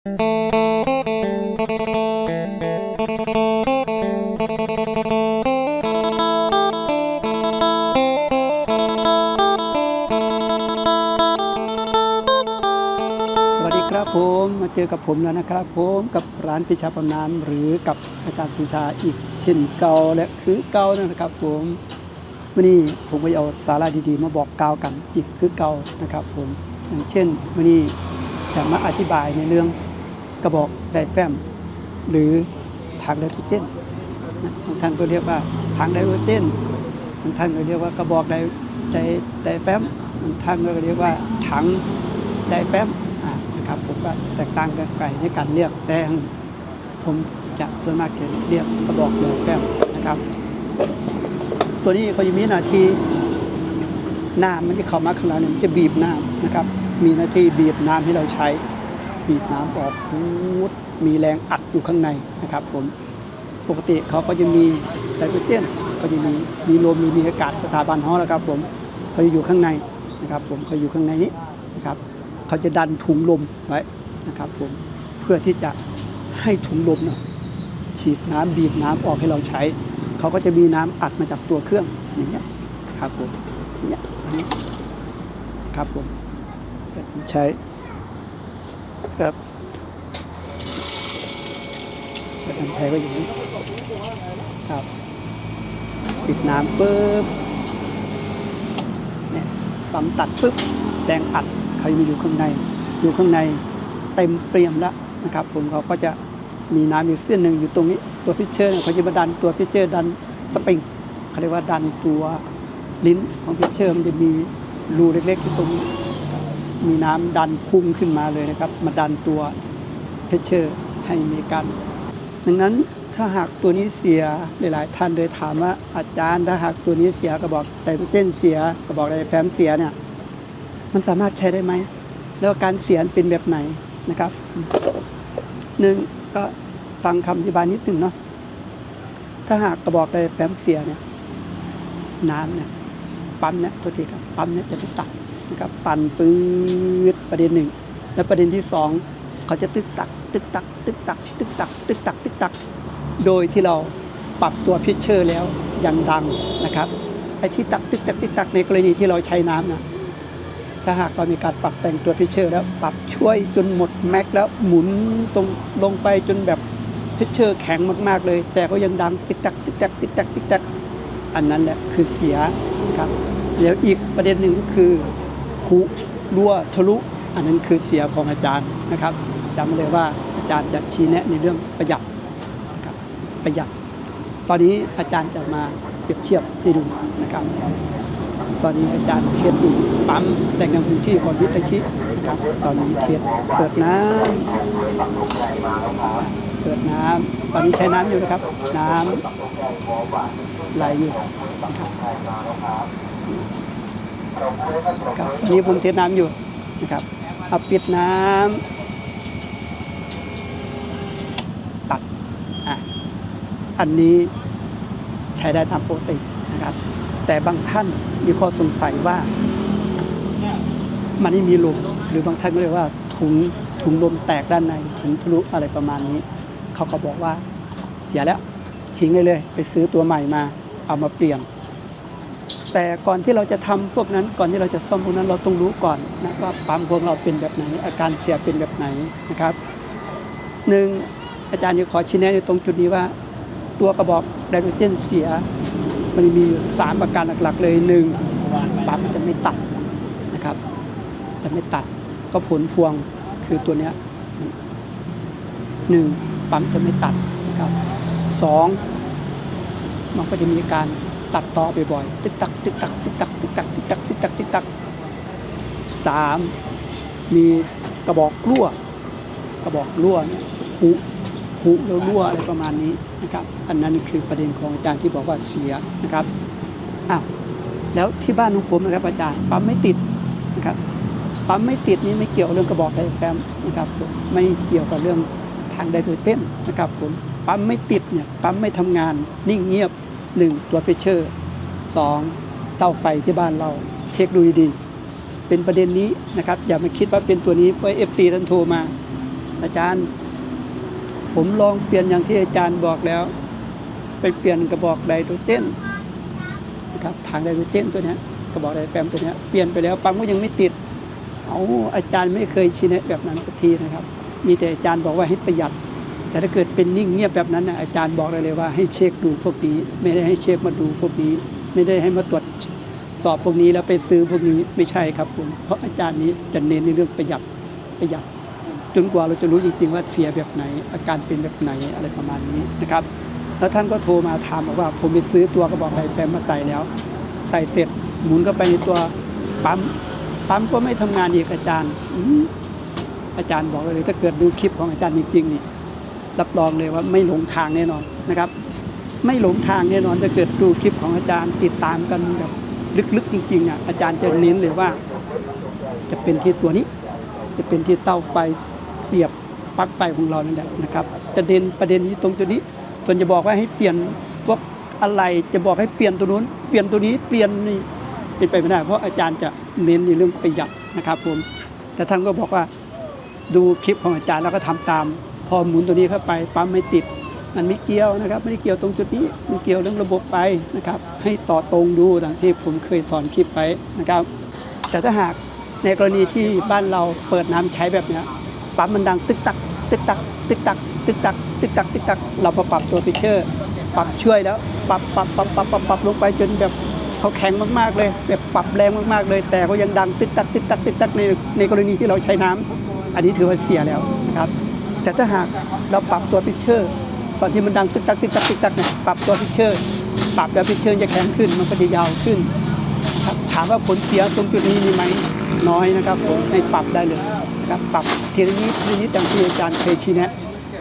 สวัสดีครับผมมาเจอกับผมแล้วนะครับผมกับร้านพิชาปนานหรือกับอาจารย์พิชาอีกเช่นเก่าและคือเก่านะครับผมวันนี้ผมไปเอาสาระดีๆ มาบอกกล่าวกันอีกคือเก่านะครับผมอย่างเช่นวันนี้จะมาอธิบายในเรื่อง กระบอกไดแฟม หรือทางไดโตรเจนบางท่านก็เรียกว่าทางไดโตรเจนบางท่านก็เรียกว่ากระบอกไดไดไดแฟมบางท่านก็เรียกว่าถังไดแป๊บอ่านะครับผมก็แตกต่างกันไปในการเรียกแต่ผมจะส่วนมากเรียกกระบอกไดแป๊บนะครับ ตัวนี้เขาจะมีหน้าที่น้ำมันจะเข้ามาข้างในเนี่ยมันจะบีบน้ำนะครับ มีหน้าที่บีบน้ำให้เราใช้ บีบน้ำออกพูดมีแรงอัดอยู่ข้างในนะครับผมปกติเขาก็จะมีไนโตรเจนก็จะมีมีลมมีมีอากาศภาษาบานฮอแล้วครับผมเขาจะอยู่ข้างในนะครับผมเขาอยู่ข้างในนี้นะครับเขาจะดันถุงลมไว้นะครับผมเพื่อที่จะให้ถุงลมฉีดน้ำบีบน้ำออกให้เราใช้ เขาก็จะมีน้ำอัดมาจากตัวเครื่องอย่างเงี้ยครับผมอย่างเงี้ยอันนี้ครับผมใช้ ครับแบบนี้ใช้ไว้อย่างนี้ครับ ปิดน้ำปุ๊บเนี่ยปั๊มตัดปุ๊บแรงอัดเขาจะมีอยู่ข้างใน อยู่ข้างในเต็มเปรียมแล้วนะครับผมเขาก็จะมีน้ำอยู่เส้นหนึ่งอยู่ตรงนี้ตัวพิเชอร์เนี่ยเขาจะมาดันตัวพิเชอร์ดันสปริงเขาเรียกว่าดันตัวลิ้นของพิเชอร์มันจะมีรูเล็กๆอยู่ตรงนี้ มีน้ำดันพุ่งขึ้นมาเลยนะครับ มาดันตัวเพชเชอร์ให้มีการดังนั้นถ้าหากตัวนี้เสียหลายๆท่านเลยถามว่าอาจารย์ถ้าหากตัวนี้เสียกระบอกไดโตรเจนเสียกระบอกไดแฟมเสียเนี่ยมันสามารถใช้ได้ไหม แล้วการเสียเป็นแบบไหนนะครับหนึ่งก็ฟังคำอธิบายนิดหนึ่งเนาะถ้าหากกระบอกไดแฟมเสียเนี่ยน้ำเนี่ยปั๊มเนี่ยตัวทีครับปั๊มเนี่ยจะไม่ตัด นะครับปั่นฟืดประเด็นหนึ่งและประเด็นที่สองเขาจะตึกตัก ตึกตัก ตึกตัก ตึกตัก ตึกตัก ตึกตัก โดยที่เราปรับตัวพิชเชอร์แล้วยังดังนะครับไอ้ที่ตักตึกตักตึกตักในกรณีที่เราใช้น้ำนะถ้าหากเรามีการปรับแต่งตัวพิชเชอร์แล้วปรับช่วยจนหมดแม็กแล้วหมุนตรงลงไปจนแบบพิชเชอร์แข็งมากๆเลย แต่ก็ยังดังตึกตักตึกตักตึกตักตึกตักอันนั้นแหละคือเสียนะครับแล้วอีกประเด็นหนึ่งก็คือ ผุรั่วทะลุ อันนั้นคือเสียของอาจารย์นะครับจำเลยว่าอาจารย์จะชี้แนะในเรื่องประหยัดนะครับประหยัด ตอนนี้อาจารย์จะมาเปรียบเทียบให้ดูนะครับ ตอนนี้อาจารย์เทสดูปั๊มแรงดันพื้นที่ของวิทยชินะครับตอนนี้เทสเปิดน้ำเปิดน้ำตอนนี้ใช้น้ำอยู่นะครับ น้ำไหลอยู่นะครับ ครับนนี้ผมเทน้ำอยู่นะครับเอาปิดน้ำตัดอะอันนี้ใช้ได้ตามปกตินะครับ แต่บางท่านมีข้อสงสัยว่า มันไม่มีลมหรือบางท่านก็เรียกว่าถุงถุงลมแตกด้านในถุงทะลุอะไรประมาณนี้ เขาก็บอกว่าเสียแล้วทิ้งเลยเลย ไปซื้อตัวใหม่มา เอามาเปลี่ยน แต่ก่อนที่เราจะทำพวกนั้นก่อนที่เราจะซ่อมพวกนั้นเราต้องรู้ก่อนนะว่าปั๊มพวกเราเป็นแบบไหน อาการเสียเป็นแบบไหนนะครับหนึ่งอาจารย์จะขอชี้แนะในตรงจุดนี้ว่า ตัวกระบอกไดโตรเจนเสีย มันมีอยู่สามประการหลักๆเลยหนึ่งปั๊มจะไม่ตัดนะครับ จะไม่ตัดก็ผลพวงคือตัวเนี้ยหนึ่งปั๊มจะไม่ตัดนะครับสองมันก็จะมีการ ตัดต่อบ่อยๆ ตึกตักตึกตักตึกตักตึกตักตึกตักตึกตักตึกตักสามมีกระบอกรั่ว กระบอกรั่วเนี่ยผุผุแล้วรั่วอะไรประมาณนี้นะครับ อันนั้นคือประเด็นของอาจารย์ที่บอกว่าเสียนะครับอ้าวแล้วที่บ้านของผมนะครับอาจารย์ปั๊มไม่ติดนะครับปั๊มไม่ติดนี่ไม่เกี่ยวเรื่องกระบอกไดแฟมนะครับผมไม่เกี่ยวกับเรื่องทางไดโตรเจนนะครับผมปั๊มไม่ติดเนี่ยปั๊มไม่ทำงานนิ่งเงียบ หนึ่งตัวเพชเชอร์สองเตาไฟที่บ้านเราเช็คดูดีๆเป็นประเด็นนี้นะครับ อย่ามาคิดว่าเป็นตัวนี้เพราะเอฟซีท่านโทรมา อาจารย์ ผมลองเปลี่ยนอย่างที่อาจารย์บอกแล้ว ไปเปลี่ยนกระบอกไดโตรเจนนะครับทางไดโตรเจนตัวนี้กระบอกไดแปมตัวนี้เปลี่ยนไปแล้วปั๊มก็ยังไม่ติดเอาอาจารย์ไม่เคยชี้แนะแบบนั้นสักทีนะครับ มีแต่อาจารย์บอกว่าให้ประหยัด แต่ถ้าเกิดเป็นนิ่งเงียบแบบนั้นนะอาจารย์บอกเลยเลยว่าให้เช็คดูพวกนี้ ไม่ได้ให้เช็คมาดูพวกนี้ ไม่ได้ให้มาตรวจสอบพวกนี้แล้วไปซื้อพวกนี้ไม่ใช่ครับผมเพราะอาจารย์นี้จะเน้นในเรื่องประหยัดประหยัดจนกว่าเราจะรู้จริง ๆ ว่าเสียแบบไหน อาการเป็นแบบไหนอะไรประมาณนี้นะครับ แล้วท่านก็โทรมาถามบอกว่าผมไปซื้อตัวกระบอกไดแฟมมาใส่แล้ว ใส่เสร็จหมุนเข้าไปในตัวปั๊มปั๊มก็ไม่ทำงานอีกอาจารย์อืมอาจารย์บอกเลยถ้าเกิดดูคลิปของอาจารย์จริงๆนี่ รับรองเลยว่าไม่หลงทางแน่นอนนะครับ ไม่หลงทางแน่นอนถ้าเกิดดูคลิปของอาจารย์ติดตามกันแบบลึกๆจริงๆอะอาจารย์จะเน้นเลยว่า จะเป็นที่ตัวนี้ จะเป็นที่เต้าไฟเสียบปลั๊กไฟของเรานั่นแหละนะครับจะเด่นประเด็นที่ตรงตัวนี้ส่วนจะบอกว่าให้เปลี่ยนพวกอะไรจะบอกให้เปลี่ยนตัวนู้น เปลี่ยนตัวนี้เปลี่ยนนี่เป็นไปไม่ได้ เพราะอาจารย์จะเน้นในเรื่องประหยัดนะครับผมแต่ท่านก็บอกว่าดูคลิปของอาจารย์แล้วก็ทำตาม พอหมุนตัวนี้เข้าไปปั๊มไม่ติด มันไม่เกี่ยวนะครับ ไม่ได้เกี่ยวตรงจุดนี้มันเกี่ยวเรื่องระบบไฟนะครับ ให้ต่อตรงดูดังที่ผมเคยสอนคลิปไปนะครับ แต่ถ้าหากในกรณีที่บ้านเราเปิดน้ำใช้แบบนี้ปั๊มมันดังตึกตัก ตึกตัก ตึกตัก ตึกตัก ตึกตัก ตึกตัก เราปรับตัวพิเชอร์ปรับช่วยแล้วปรับปรับปรับปรับปรับปรับลงไปจนแบบเขาแข็งมากๆเลย แบบปรับแรงมากๆเลย แต่ก็ยังดังตึกตักตึกตักตึกตักในในกรณีที่เราใช้น้ำอันนี้ถือว่าเสียแล้วนะครับ แต่ถ้าหากเราปรับตัวพิเชอร์ ตอนที่มันดังตึกตักตึกตักตึกตักเนี่ยปรับตัวพิเชอร์ ปรับแล้วพิเชอร์จะแข็งขึ้นมันก็จะยาวขึ้นครับถามว่าผลเสียตรงจุดนี้มีไหมน้อยนะครับผมให้ปรับได้เลยครับปรับทีลนิดทีลนิดอย่างที่อาจารย์เคยชี้แนะ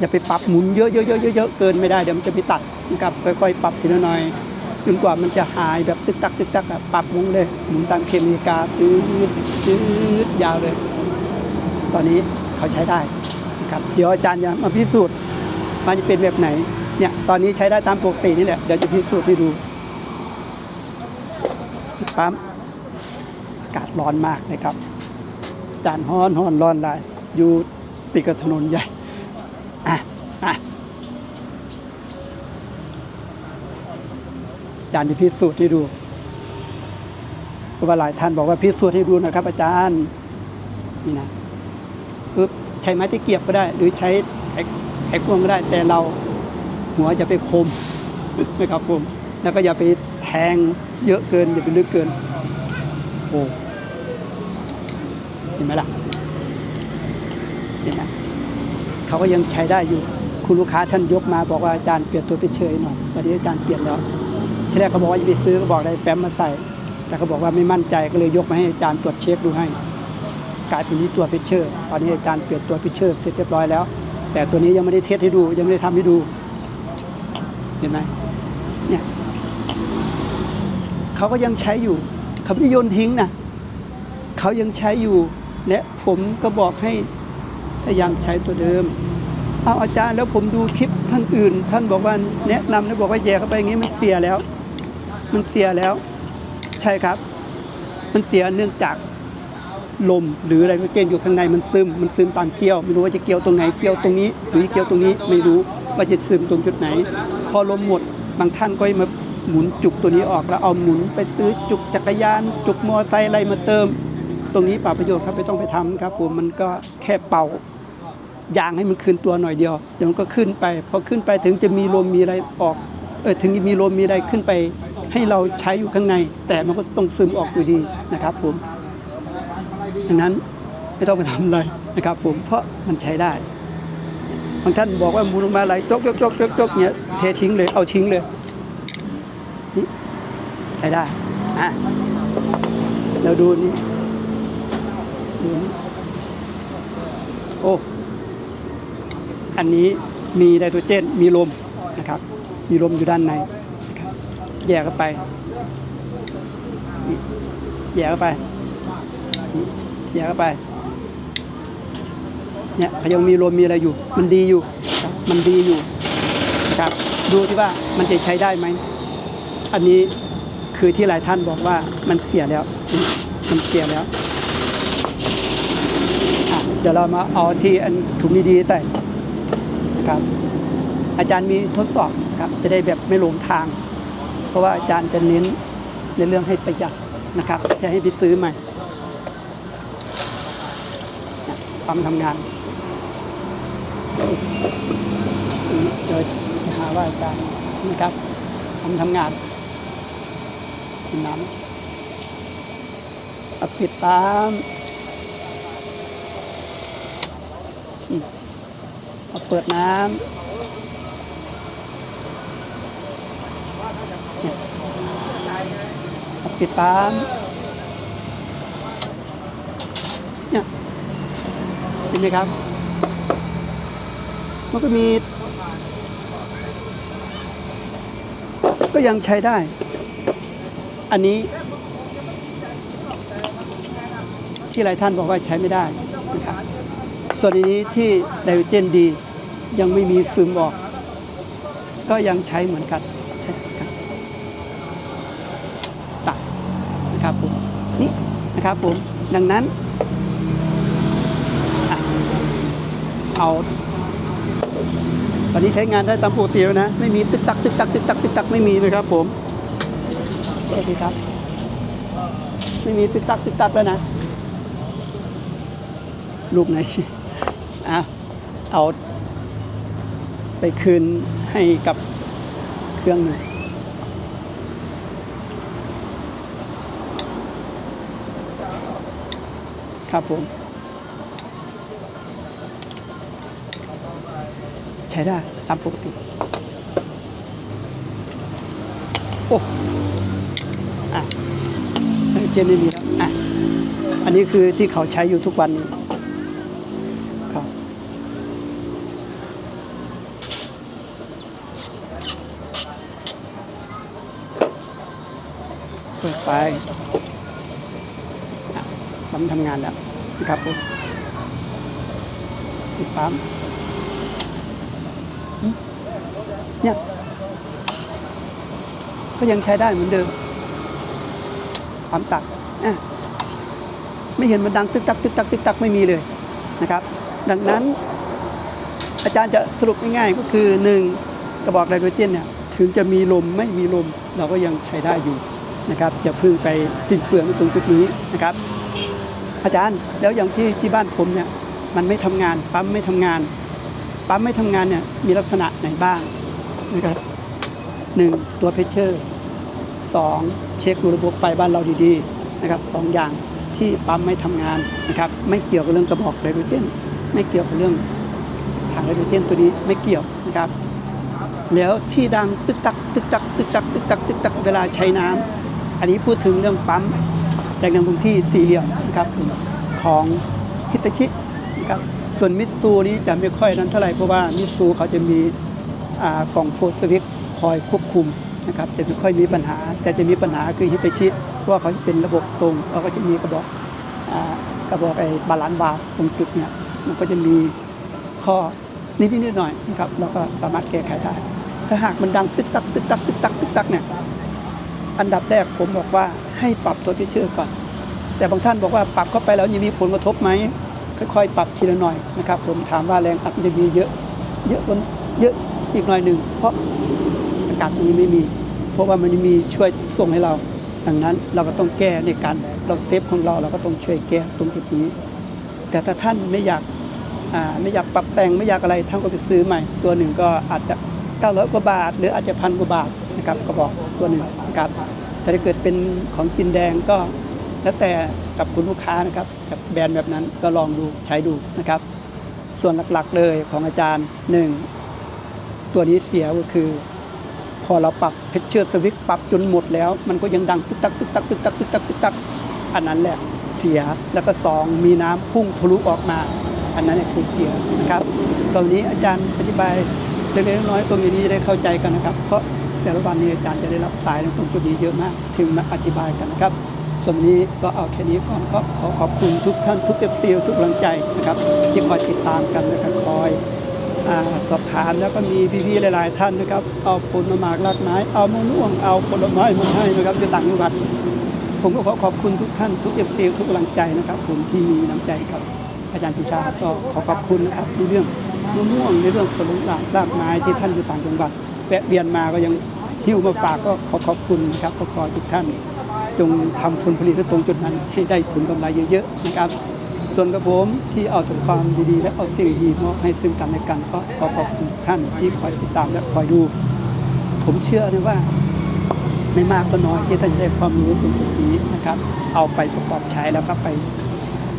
อย่าไปปรับหมุนเยอะๆๆๆๆเกินไม่ได้เดี๋ยวมันจะไปตัดนะครับค่อยๆปรับทีละหน่อยจนกว่ามันจะหายแบบตึกตักตึกตักปรับลงเลยหมุนตามเคมีกาตืดตืดยาวเลย ตอนนี้เขาใช้ได้ ครับเดี๋ยวอาจารย์จะมาพิสูจน์มันจะเป็นแบบไหนเนี่ยตอนนี้ใช้ได้ตามปกตินี่แหละเดี๋ยวจะพิสูจน์ให้ดูปั๊มอากาศร้อนมากนะครับจานฮ้อนฮ้อนร้อนลายอยู่ติดกับถนนใหญ่อะอะอาจารย์จะพิสูจน์ให้ดูเพราะว่าหลายท่านบอกว่าพิสูจน์ให้ดูนะครับ อาจารย์นี่นะ ช้ไม้ตะเกียบก็ได้ หรือใช้ไอ้ไอ้ควงก็ได้ แต่เราหัวจะไปคมนะครับผมแล้วก็อย่าไปแทงเยอะเกินอย่าไปลึกเกินโอ้เห็นไหมล่ะเห็นไหมเขาก็ยังใช้ได้อยู่คุณลูกค้าท่านยกมาบอกว่าอาจารย์เปลี่ยนตัวไปเฉยหน่อยตอนนี้อาจารย์เปลี่ยนแล้วที่แรกเขาบอกว่าจะไปซื้อก็บอกได้แฟ้มมาใส่ แต่เขาบอกว่าไม่มั่นใจก็เลยยกมาให้อาจารย์ตรวจเช็คดูให้ กลายเป็นที่ตัวพิเชอร์ ตอนนี้อาจารย์เปลี่ยนตัวพิเชอร์เสร็จเรียบร้อยแล้ว แต่ตัวนี้ยังไม่ได้เทสให้ดู ยังไม่ได้ทำให้ดู เห็นไหมเนี่ยเขาก็ยังใช้อยู่เขาไม่ได้โยนทิ้งนะเขายังใช้อยู่และผมก็บอกให้พยายามใช้ตัวเดิมเอาอาจารย์แล้วผมดูคลิปท่านอื่น ท่านบอกว่าแนะนำแล้วบอกว่าแย่เข้าไปอย่างนี้มันเสียแล้ว มันเสียแล้ว ใช่ครับ มันเสียเนื่องจาก ลมหรืออะไรก็เกณฑ์อยู่ข้างในมันซึมมันซึมตามเกลียวไม่รู้ว่าจะเกลียวตรงไหนเกลียวตรงนี้หรือเกลียวตรงนี้ไม่รู้ว่าจะซึมตรงจุดไหน พอลมหมดบางท่านก็มาหมุนจุกตัวนี้ออกแล้วเอาหมุนไปซื้อจุกจักรยาน จุกมอไซค์อะไรมาเติม ตรงนี้ป่าประโยชน์ครับไม่ต้องไปทำครับผมมันก็แค่เป่ายางให้มันคืนตัวหน่อยเดียวเดี๋ยวมันก็ขึ้นไปพอขึ้นไปถึงจะมีลมมีอะไรออกเออถึงมีลมมีอะไรขึ้นไป ให้เราใช้อยู่ข้างใน แต่มันก็ต้องซึมออกอยู่ดีนะครับผม ดังนั้นไม่ต้องไปทำอะไรนะครับผมเพราะมันใช้ได้ บางท่านบอกว่ามุนลงมาไหลจกจกจกจกจกเนี่ยเททิ้งเลยเอาทิ้งเลยนี่ใช้ได้อะแล้วดูนี่ดูนี่โอ้อันนี้มีไดโตรเจนมีลมนะครับ มีลมอยู่ด้านในนะครับแยกเข้าไปแยกเข้าไป แยเข้าไปเนี่ยเขายังมีลมมีอะไรอยู่ มันดีอยู่มันดีอยู่ครับดูที่ว่ามันจะใช้ได้ไหมอันนี้คือที่หลายท่านบอกว่ามันเสียแล้ว มันเสียแล้วอะดี๋ยวเรามาเอาที่อันถุงดีๆใส่นะครับ อาจารย์มีทดสอบครับ จะได้แบบไม่หลงทาง เพราะว่าอาจารย์จะเน้นในเรื่องให้ประหยัดนะครับ จะให้ไปซื้อใหม่ ความทำงานเดี๋ยหาว่าอารนะครับทำทำงานน้ำปิดตามอืมเอาเปิดน้ำปิดปั๊มเนี่ย เห็นไหมครับ มันก็มี ก็ยังใช้ได้ อันนี้ ที่หลายท่านบอกว่าใช้ไม่ได้นะครับส่วนอันนี้ที่ไดโอเจนดี ยังไม่มีซึมออก ก็ยังใช้เหมือนกันใช่ครับตัดนะครับผมนี่นะครับผมดังนั้นอะ เอา ตอนนี้ใช้งานได้ตามปกติแล้วนะ ไม่มีตึกตักตึกตักตึกตักตึกตักไม่มีนะครับ ผมโอเคครับ ไม่มีตึกตักตึกตักแล้วนะรูปไหนอะเอา ไปคืนให้กับเครื่องหนึ่งครับผม ช้ได้ตามปกติ โอ้อะเจนไม่มีแล้วอะอันนี้คือที่เขาใช้อยู่ทุกวันนี้ครับเปิดไปปั๊มทำงานแล้วนะครับผมปิดปั๊ม เนี่ยก็ยังใช้ได้เหมือนเดิมปั๊มตักอะไม่เห็นมันดังตึกตักตึกตักตึกตักไม่มีเลยนะครับ ดังนั้น อาจารย์จะสรุปง่ายๆก็คือหนึ่งกระบอกไดโนเจนเนี่ยถึงจะมีลมไม่มีลมเราก็ยังใช้ได้อยู่นะครับอย่าพึ่งไปสิ้นเปลืองตรงจุดนี้นะครับ อาจารย์แล้วอย่างที่ที่บ้านผมเนี่ยมันไม่ทำงานปั๊มไม่ทำงาน ปั๊มไม่ทำงานเนี่ยมีลักษณะไหนบ้างนะครับหนึ่งตัวเพชเชอร์สองเช็คดูระบบไฟบ้านเราดีๆนะครับสองอย่างที่ปั๊มไม่ทำงานนะครับไม่เกี่ยวกับเรื่องกระบอกไดโนเจนไม่เกี่ยวกับเรื่องถังไดโนเจนตัวนี้ไม่เกี่ยวนะครับแล้วที่ดังตึกตักตึกตักตึกตักตึกตักตึกตักเวลาใช้น้ำอันนี้พูดถึงเรื่องปั๊มแรงดันคงที่สี่เหลี่ยมนะครับของฮิตาชินะครับ ส่วนมิตซูนี้จะไม่ค่อยนั้นเท่าไหร่เพราะว่ามิตซูเขาจะมีกล่องโฟสวิกคอยควบคุมนะครับจะไม่ค่อยมีปัญหา แต่จะมีปัญหาคือฮิตาชิเพราะว่าเขาเป็นระบบตรงแล้วก็จะมีกระบอกอกระบอกไอ้บาลานซ์วาล์ตรงจุดเนี่ยมันก็จะมีข้อนิดๆหน่อยนะครับเราก็สามารถแก้ไขได้ ถ้าหากมันดังตึกตักตึกตักตึกตักตึกตักเนี่ยอันดับแรกผมบอกว่าให้ปรับตัวพิเชอร์ก่อน แต่บางท่านบอกว่าปรับเข้าไปแล้วยังมีผลกระทบไหม ค่อยๆ ปรับทีละหน่อยนะครับ ผมถามว่าแรงอัดจะมีเยอะเยอะกว่าเยอะอีกหน่อยหนึ่งเพราะอากาศตรงนี้ไม่มี เพราะว่ามันมีช่วยส่งให้เรา ดังนั้นเราก็ต้องแก้ในการเราเซฟของเราเราก็ต้องช่วยแก้ตรงจุดนี้ แต่ถ้าท่านไม่อยากไม่อยากปรับแต่งไม่อยากอะไรท่านก็ไปซื้อใหม่ ตัวหนึ่งก็อาจจะ 900 กว่าบาท หรืออาจจะพันกว่าบาทนะครับกระบอกตัวหนึ่งนะครับแต่ถ้าเกิดเป็นของกินแดงก็แล้วแต่ กับคุณลูกค้านะครับกับแบรนด์แบบนั้นก็ลองดูใช้ดูนะครับ ส่วนหลักๆเลยของอาจารย์หนึ่งตัวนี้เสียก็คือ พอเราปรับเพชเชอร์สวิตปรับจนหมดแล้ว มันก็ยังดังตึกตักตึกตักตึกตักตึกตักตึกตักอันนั้นแหละเสียแล้วก็สองมีน้ำพุ่งทะลุออกมา อันนั้นคือเสียนะครับตรงนี้อาจารย์อธิบายเล็กๆน้อยๆตรงนี้จะได้เข้าใจกันนะครับ เพราะแต่ละวันนี้อาจารย์จะได้รับสายตรงจุดนี้เยอะมากถึงมาอธิบายกันนะครับ ส่วนวันนี้ก็เอาแค่นี้ก่อนก็ขอขอบคุณทุกท่านทุกเอฟซีทุกกำลังใจนะครับที่คอยติดตามกันและก็คอยอสอบถามแล้วก็มีพี่ๆหลายๆ ท่านนะครับ เอาผลมะหมากรากไม้เอามะม่วงเอาผลไม้มาให้นะครับจะต่างจังหวัดผมก็ขอขอบคุณทุกท่านทุกเอฟซีทุกกำลังใจนะครับผมที่มีน้ำใจกับ อาจารย์พิชาก็ขอขอบคุณนะครับในเรื่องมะม่วงในเรื่องผลไม้รากไม้ที่ท่านอยู่ต่างจังหวัดแวะเวียนมาก็ยังหิ้วมาฝากก็ขอขอบคุณนะครับก็ขอทุกท่าน จงทำผลผลิตตรงจุดนั้นให้ได้ผลกำไรเยอะๆนะครับ ส่วนกับผมที่เอาแต่ความดีๆ และเอาสิ่งดีมอบให้ซึ่งกันและกันก็ขอขอบคุณท่านที่คอยติดตามและคอยดู ผมเชื่อนะว่าไม่มากก็น้อยที่ท่านได้ความรู้ตรงจุดนี้นะครับ เอาไปประกอบใช้แล้วก็ไป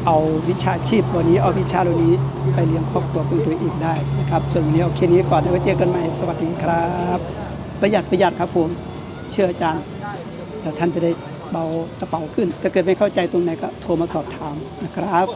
เอาวิชาชีพตัวนี้เอาวิชาตัวนี้ไปเลี้ยงครอบครัวของตัวเองได้นะครับส่วนวันนี้เอาแค่นี้ก่อนแล้วเจอกันใหม่สวัสดีครับ ประหยัดประหยัดครับผมเชื่ออาจารย์แล้วท่านจะได้ เบากระเป๋าขึ้นถ้าเกิดไม่เข้าใจตรงไหนก็โทรมาสอบถามนะครับ